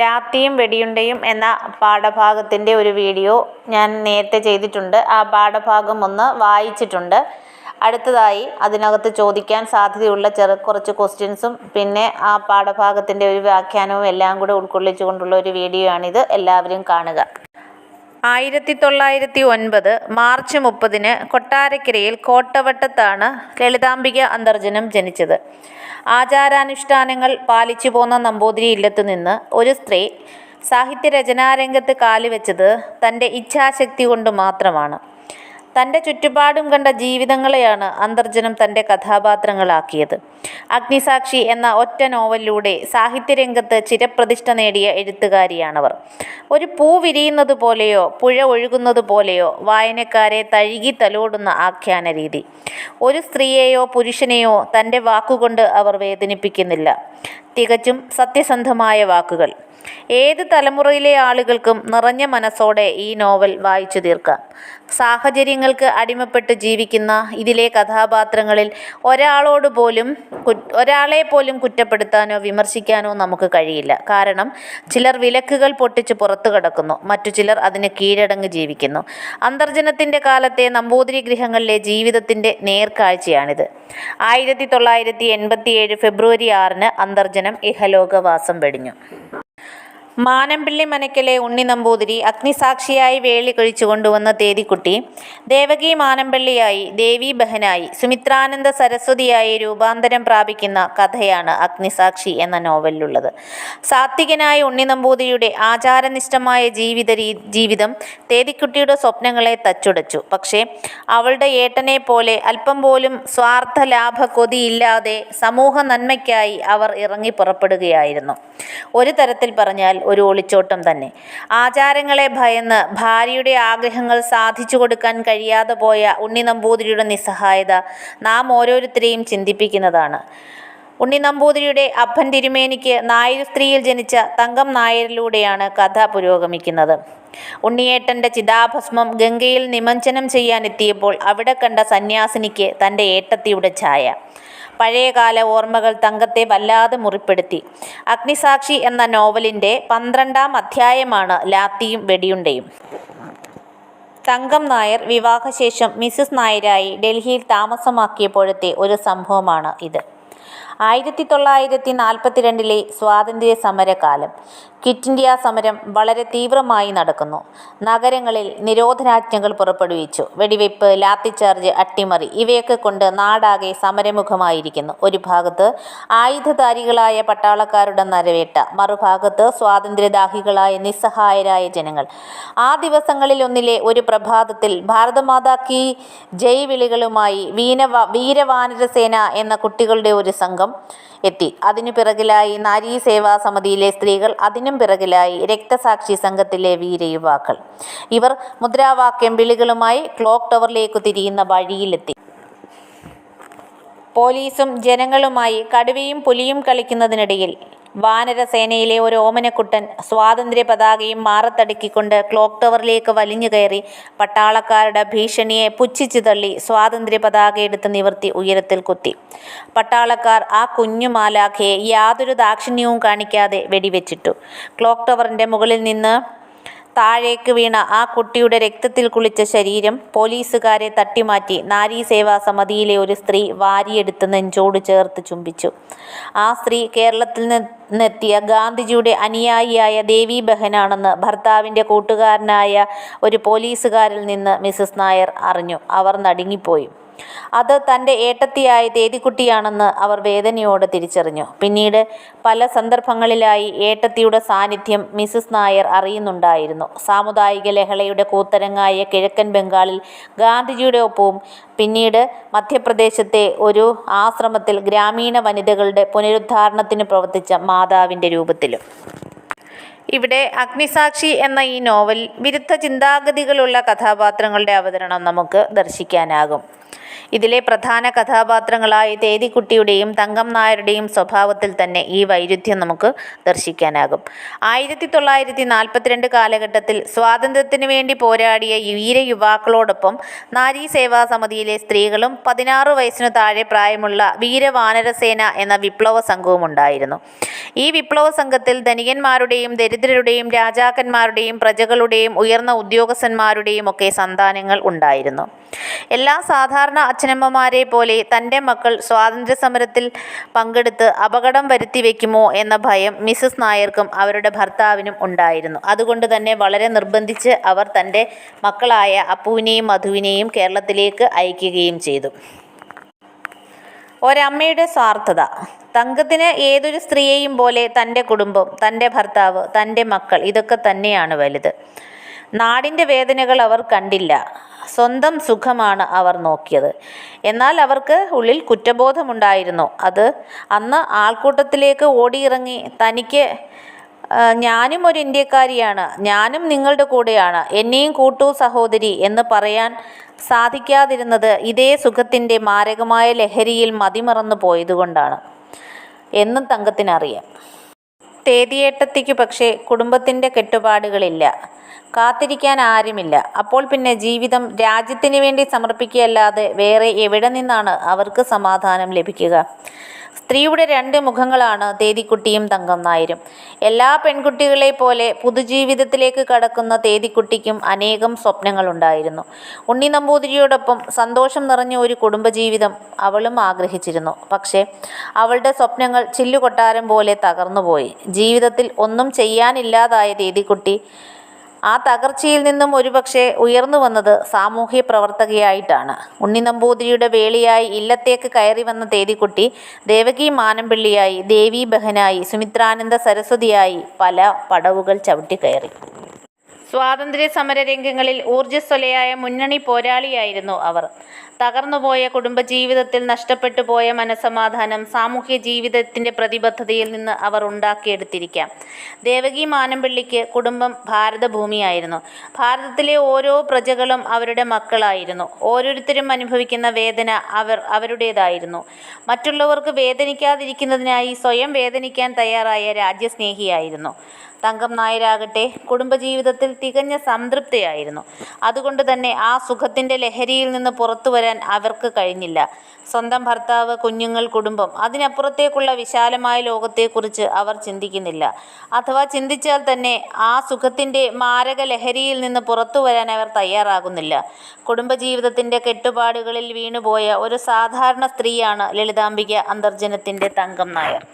ലാത്തിയും വെടിയുണ്ടയും എന്ന പാഠഭാഗത്തിന്റെ ഒരു വീഡിയോ ഞാൻ നേരത്തെ ചെയ്തിട്ടുണ്ട്. ആ പാഠഭാഗം ഒന്ന് വായിച്ചിട്ടുണ്ട്. അടുത്തതായി അതിനകത്ത് ചോദിക്കാൻ സാധ്യതയുള്ള ചെറു കുറച്ച് ക്വസ്റ്റ്യൻസും പിന്നെ ആ പാഠഭാഗത്തിന്റെ ഒരു വ്യാഖ്യാനവും എല്ലാം കൂടെ ഉൾക്കൊള്ളിച്ചുകൊണ്ടുള്ള ഒരു വീഡിയോ ആണിത് എല്ലാവരും കാണുക. ആയിരത്തി തൊള്ളായിരത്തി ഒൻപത് മാർച്ച് മുപ്പതിന് കൊട്ടാരക്കരയിൽ കോട്ടവട്ടത്താണ് ലളിതാംബിക അന്തർജനം ജനിച്ചത്. ആചാരാനുഷ്ഠാനങ്ങൾ പാലിച്ചു പോന്ന നമ്പൂതിരി ഇല്ലത്തു നിന്ന് ഒരു സ്ത്രീ സാഹിത്യരചനാരംഗത്ത് കാലുവെച്ചത് തന്റെ ഇച്ഛാശക്തി കൊണ്ട് മാത്രമാണ്. തന്റെ ചുറ്റുപാടും കണ്ട ജീവിതങ്ങളെയാണ് അന്തർജനം തന്റെ കഥാപാത്രങ്ങളാക്കിയത്. അഗ്നിസാക്ഷി എന്ന ഒറ്റ നോവലിലൂടെ സാഹിത്യരംഗത്ത് ചിരപ്രതിഷ്ഠ നേടിയ എഴുത്തുകാരിയാണവർ. ഒരു പൂ വിരിയുന്നത് പോലെയോ പുഴ ഒഴുകുന്നത് പോലെയോ വായനക്കാരെ തഴുകി തലോടുന്ന ആഖ്യാന രീതി. ഒരു സ്ത്രീയെയോ പുരുഷനെയോ തന്റെ വാക്കുകൊണ്ട് അവർ വേദനിപ്പിക്കുന്നില്ല. തികച്ചും സത്യസന്ധമായ വാക്കുകൾ. ഏത് തലമുറയിലെ ആളുകൾക്കും നിറഞ്ഞ മനസ്സോടെ ഈ നോവൽ വായിച്ചു തീർക്കാം. സാഹചര്യങ്ങൾക്ക് അടിമപ്പെട്ട് ജീവിക്കുന്ന ഇതിലെ കഥാപാത്രങ്ങളിൽ ഒരാളോട് പോലും ഒരാളെ പോലും കുറ്റപ്പെടുത്താനോ വിമർശിക്കാനോ നമുക്ക് കഴിയില്ല. കാരണം ചിലർ വിലക്കുകൾ പൊട്ടിച്ച് പുറത്തു കിടക്കുന്നു. മറ്റു ചിലർ അതിന് കീഴടങ്ങ് ജീവിക്കുന്നു. അന്തർജനത്തിന്റെ കാലത്തെ നമ്പൂതിരി ഗൃഹങ്ങളിലെ ജീവിതത്തിന്റെ നേർക്കാഴ്ചയാണിത്. ആയിരത്തി തൊള്ളായിരത്തി എൺപത്തിയേഴ് ഫെബ്രുവരി ആറിന് അന്തർജനം ഇഹലോകവാസം വെടിഞ്ഞു. മാനമ്പിള്ളി മനക്കലെ ഉണ്ണി നമ്പൂതിരി അഗ്നിസാക്ഷിയായി വേളി കഴിച്ചു കൊണ്ടുവന്ന തേതിക്കുട്ടി ദേവകി മാനമ്പിള്ളിയായി ദേവി ബഹനായി സുമിത്രാനന്ദ സരസ്വതിയായി രൂപാന്തരം പ്രാപിക്കുന്ന കഥയാണ് അഗ്നിസാക്ഷി എന്ന നോവലിലുള്ളത്. സാത്വികനായ ഉണ്ണി നമ്പൂതിരിയുടെ ആചാരനിഷ്ഠമായ ജീവിത ജീവിതം തേതിക്കുട്ടിയുടെ സ്വപ്നങ്ങളെ തച്ചുടച്ചു. പക്ഷേ അവളുടെ ഏട്ടനെ പോലെ അല്പം പോലും സ്വാർത്ഥ ലാഭ കൊതിയില്ലാതെ സമൂഹ നന്മയ്ക്കായി അവർ ഇറങ്ങി പുറപ്പെടുകയായിരുന്നു. ഒരു തരത്തിൽ പറഞ്ഞാൽ ഒരു ഒളിച്ചോട്ടം തന്നെ. ആചാരങ്ങളെ ഭയന്ന് ഭാര്യയുടെ ആഗ്രഹങ്ങൾ സാധിച്ചു കൊടുക്കാൻ കഴിയാതെ പോയ ഉണ്ണി നമ്പൂതിരിയുടെ നിസ്സഹായത നാം ഓരോരുത്തരെയും ചിന്തിപ്പിക്കുന്നതാണ്. ഉണ്ണി നമ്പൂതിരിയുടെ അപ്പൻ തിരുമേനിക്ക് നായർ സ്ത്രീയിൽ ജനിച്ച തങ്കം നായരിലൂടെയാണ് കഥ പുരോഗമിക്കുന്നത്. ഉണ്ണിയേട്ടന്റെ ചിതാഭസ്മം ഗംഗയിൽ നിമഞ്ജനം ചെയ്യാനെത്തിയപ്പോൾ അവിടെ കണ്ട സന്യാസിനിക്ക് തന്റെ ഏട്ടത്തിയുടെ ഛായ. പഴയകാല ഓർമ്മകൾ തങ്കത്തെ വല്ലാതെ മുറിപ്പെടുത്തി. അഗ്നിസാക്ഷി എന്ന നോവലിന്റെ പന്ത്രണ്ടാം അധ്യായമാണ് ലാത്തിയും വെടിയുണ്ടയും. തങ്കം നായർ വിവാഹശേഷം മിസസ് നായരായി ഡൽഹിയിൽ താമസമാക്കിയപ്പോഴത്തെ ഒരു സംഭവമാണ് ഇത്. ആയിരത്തി തൊള്ളായിരത്തി നാൽപ്പത്തിരണ്ടിലെ സ്വാതന്ത്ര്യ സമരകാലം ക്വിറ്റ് ഇന്ത്യ സമരം വളരെ തീവ്രമായി നടക്കുന്നു. നഗരങ്ങളിൽ നിരോധനാജ്ഞകൾ പുറപ്പെടുവിച്ചു. വെടിവെപ്പ് ലാത്തിച്ചാർജ് അട്ടിമറി ഇവയൊക്കെ കൊണ്ട് നാടാകെ സമരമുഖമായിരിക്കുന്നു. ഒരു ഭാഗത്ത് ആയുധധാരികളായ പട്ടാളക്കാരുടെ നരവേട്ട മറുഭാഗത്ത് സ്വാതന്ത്ര്യദാഹികളായ നിസ്സഹായരായ ജനങ്ങൾ. ആ ദിവസങ്ങളിൽ ഒന്നിലെ ഒരു പ്രഭാതത്തിൽ ഭാരതമാതാക്കി ജയ് വിളികളുമായി വീരവാനരസേന എന്ന കുട്ടികളുടെ ഒരു സംഘം എത്തി. അതിനു പിറകിലായി നാരീ സേവാ സമിതിയിലെ സ്ത്രീകൾ അതിനും പിറകിലായി രക്തസാക്ഷി സംഘത്തിലെ വീരയുവാക്കൾ ഇവർ മുദ്രാവാക്യം വിളികളുമായി ക്ലോക്ക് ടവറിലേക്ക് തിരിയുന്ന വഴിയിലെത്തി. പോലീസും ജനങ്ങളുമായി കടുവയും പുലിയും കളിക്കുന്നതിനിടയിൽ വാനരസേനയിലെ ഒരു ഓമനക്കുട്ടൻ സ്വാതന്ത്ര്യ പതാകയും മാറത്തടുക്കിക്കൊണ്ട് ക്ലോക്ക് ടവറിലേക്ക് വലിഞ്ഞു കയറി പട്ടാളക്കാരുടെ ഭീഷണിയെ പുച്ഛിച്ചു തള്ളി സ്വാതന്ത്ര്യ പതാക എടുത്ത് നിവർത്തി ഉയരത്തിൽ കുത്തി. പട്ടാളക്കാർ ആ കുഞ്ഞു മാലാഖയെ യാതൊരു ദാക്ഷിണ്യവും കാണിക്കാതെ വെടിവെച്ചിട്ടു. ക്ലോക്ക് ടവറിന്റെ മുകളിൽ നിന്ന് താഴേക്ക് വീണ ആ കുട്ടിയുടെ രക്തത്തിൽ കുളിച്ച ശരീരം പോലീസുകാരെ തട്ടിമാറ്റി നാരീ സേവാ സമിതിയിലെ ഒരു സ്ത്രീ വാരിയെടുത്ത് നെഞ്ചോട് ചേർത്ത് ചുംബിച്ചു. ആ സ്ത്രീ കേരളത്തിൽ നിന്നെത്തിയ ഗാന്ധിജിയുടെ അനുയായിയായ ദേവി ബഹനാണെന്ന് ഭർത്താവിന്റെ കൂട്ടുകാരനായ ഒരു പോലീസുകാരിൽ നിന്ന് മിസസ് നായർ അറിഞ്ഞു. അവർ നടുങ്ങിപ്പോയി. അത് തന്റെ ഏട്ടത്തിയായ തേതിക്കുട്ടിയാണെന്ന് അവർ വേദനയോടെ തിരിച്ചറിഞ്ഞു. പിന്നീട് പല സന്ദർഭങ്ങളിലായി ഏട്ടത്തിയുടെ സാന്നിധ്യം മിസസ് നായർ അറിയുന്നുണ്ടായിരുന്നു. സാമുദായിക ലഹളയുടെ കൂത്തരങ്ങായ കിഴക്കൻ ബംഗാളിൽ ഗാന്ധിജിയുടെ ഒപ്പവും പിന്നീട് മധ്യപ്രദേശത്തെ ഒരു ആശ്രമത്തിൽ ഗ്രാമീണ വനിതകളുടെ പുനരുദ്ധാരണത്തിന് പ്രവർത്തിച്ച മാതാവിന്റെ രൂപത്തിലും. ഇവിടെ അഗ്നിസാക്ഷി എന്ന ഈ നോവൽ വിരുദ്ധ ചിന്താഗതികളുള്ള കഥാപാത്രങ്ങളുടെ അവതരണം നമുക്ക് ദർശിക്കാനാകും. ഇതിലെ പ്രധാന കഥാപാത്രങ്ങളായ തേതിക്കുട്ടിയുടെയും തങ്കം നായരുടെയും സ്വഭാവത്തിൽ തന്നെ ഈ വൈരുദ്ധ്യം നമുക്ക് ദർശിക്കാനാകും. ആയിരത്തി തൊള്ളായിരത്തി നാൽപ്പത്തിരണ്ട് കാലഘട്ടത്തിൽ സ്വാതന്ത്ര്യത്തിന് വേണ്ടി പോരാടിയ വീര യുവാക്കളോടൊപ്പം നാരീ സേവാ സമിതിയിലെ സ്ത്രീകളും പതിനാറ് വയസ്സിനു താഴെ പ്രായമുള്ള വീരവാനരസേന എന്ന വിപ്ലവ സംഘവും ഉണ്ടായിരുന്നു ഈ വിപ്ലവ സംഘത്തിൽ ധനികന്മാരുടെയും ദരിദ്രരുടെയും രാജാക്കന്മാരുടെയും പ്രജകളുടെയും ഉയർന്ന ഉദ്യോഗസ്ഥന്മാരുടെയും ഒക്കെ സന്താനങ്ങൾ ഉണ്ടായിരുന്നു. എല്ലാ സാധാരണ അച്ഛനമ്മമാരെ പോലെ തന്റെ മക്കൾ സ്വാതന്ത്ര്യ സമരത്തിൽ പങ്കെടുത്ത് അപകടം വരുത്തി വയ്ക്കുമോ എന്ന ഭയം മിസസ് നായർക്കും അവരുടെ ഭർത്താവിനും ഉണ്ടായിരുന്നു. അതുകൊണ്ട് തന്നെ വളരെ നിർബന്ധിച്ച് അവർ തന്റെ മക്കളായ അപ്പുവിനെയും മധുവിനെയും കേരളത്തിലേക്ക് അയക്കുകയും ചെയ്തു. ഒരമ്മയുടെ സ്വാർത്ഥത. തങ്കത്തിന് ഏതൊരു സ്ത്രീയെയും പോലെ തന്റെ കുടുംബം തന്റെ ഭർത്താവ് തന്റെ മക്കൾ ഇതൊക്കെ തന്നെയാണ് വലുത്. നാടിന്റെ വേദനകൾ അവർ കണ്ടില്ല. സ്വന്തം സുഖമാണ് അവർ നോക്കിയത്. എന്നാൽ അവർക്ക് ഉള്ളിൽ കുറ്റബോധമുണ്ടായിരുന്നു. അത് അന്ന് ആൾക്കൂട്ടത്തിലേക്ക് ഓടിയിറങ്ങി തനിക്ക് ഞാനും ഒരു ഇന്ത്യക്കാരിയാണ്. ഞാനും നിങ്ങളുടെ കൂടെയാണ്. എന്നെയും കൂട്ടൂ സഹോദരി എന്ന് പറയാൻ സാധിക്കാതിരുന്നത് ഇതേ സുഖത്തിന്റെ മാരകമായ ലഹരിയിൽ മതിമറന്നു പോയതുകൊണ്ടാണ് എന്നും തങ്കത്തിനറിയാം. തേതിയേട്ടത്തിക്കു പക്ഷേ കുടുംബത്തിന്റെ കെട്ടുപാടുകളില്ല. കാത്തിരിക്കാൻ ആരുമില്ല. അപ്പോൾ പിന്നെ ജീവിതം രാജ്യത്തിന് വേണ്ടി സമർപ്പിക്കുകയല്ലാതെ വേറെ എവിടെ നിന്നാണ് അവർക്ക് സമാധാനം ലഭിക്കുക? സ്ത്രീയുടെ രണ്ട് മുഖങ്ങളാണ് തേതിക്കുട്ടിയും തങ്കം നായരും. എല്ലാ പെൺകുട്ടികളെ പോലെ പുതുജീവിതത്തിലേക്ക് കടക്കുന്ന തേതിക്കുട്ടിക്കും അനേകം സ്വപ്നങ്ങളുണ്ടായിരുന്നു. ഉണ്ണി നമ്പൂതിരിയോടൊപ്പം സന്തോഷം നിറഞ്ഞ ഒരു കുടുംബജീവിതം അവളും ആഗ്രഹിച്ചിരുന്നു. പക്ഷേ അവളുടെ സ്വപ്നങ്ങൾ ചില്ലുകൊട്ടാരം പോലെ തകർന്നുപോയി. ജീവിതത്തിൽ ഒന്നും ചെയ്യാനില്ലാതായ തേതിക്കുട്ടി ആ തകർച്ചയിൽ നിന്നും ഒരുപക്ഷെ ഉയർന്നു വന്നത് സാമൂഹ്യ പ്രവർത്തകയായിട്ടാണ്. ഉണ്ണി നമ്പൂതിരിയുടെ വേളിയായി ഇല്ലത്തേക്ക് കയറി വന്ന തേതിക്കുട്ടി ദേവകി മാനമ്പിള്ളിയായി ദേവി ബഹനായി സുമിത്രാനന്ദ സരസ്വതിയായി പല പടവുകൾ ചവിട്ടിക്കയറി സ്വാതന്ത്ര്യ സമര രംഗങ്ങളിൽ ഊർജസ്വലയായ മുന്നണി പോരാളിയായിരുന്നു അവർ. തകർന്നുപോയ കുടുംബജീവിതത്തിൽ നഷ്ടപ്പെട്ടു പോയ മനസമാധാനം സാമൂഹ്യ ജീവിതത്തിന്റെ പ്രതിബദ്ധതയിൽ നിന്ന് അവർ ഉണ്ടാക്കിയെടുത്തിരിക്കാം. ദേവകി മാനമ്പിള്ളിക്ക് കുടുംബം ഭാരതഭൂമിയായിരുന്നു. ഭാരതത്തിലെ ഓരോ പ്രജകളും അവരുടെ മക്കളായിരുന്നു. ഓരോരുത്തരും അനുഭവിക്കുന്ന വേദന അവർ അവരുടേതായിരുന്നു. മറ്റുള്ളവർക്ക് വേദനിക്കാതിരിക്കുന്നതിനായി സ്വയം വേദനിക്കാൻ തയ്യാറായ രാജ്യസ്നേഹിയായിരുന്നു. തങ്കം നായരാകട്ടെ. കുടുംബജീവിതത്തിൽ തികഞ്ഞ സംതൃപ്തിയായിരുന്നു. അതുകൊണ്ട് തന്നെ ആ സുഖത്തിന്റെ ലഹരിയിൽ നിന്ന് പുറത്തു വരാൻ അവർക്ക് കഴിഞ്ഞില്ല. സ്വന്തം ഭർത്താവ് കുഞ്ഞുങ്ങൾ കുടുംബം അതിനപ്പുറത്തേക്കുള്ള വിശാലമായ ലോകത്തെക്കുറിച്ച് അവർ ചിന്തിക്കുന്നില്ല. അഥവാ ചിന്തിച്ചാൽ തന്നെ ആ സുഖത്തിന്റെ മാരക ലഹരിയിൽ നിന്ന് പുറത്തു വരാൻ അവർ തയ്യാറാകുന്നില്ല. കുടുംബജീവിതത്തിന്റെ കെട്ടുപാടുകളിൽ വീണുപോയ ഒരു സാധാരണ സ്ത്രീയാണ് ലളിതാംബിക അന്തർജനത്തിന്റെ തങ്കം നായർ.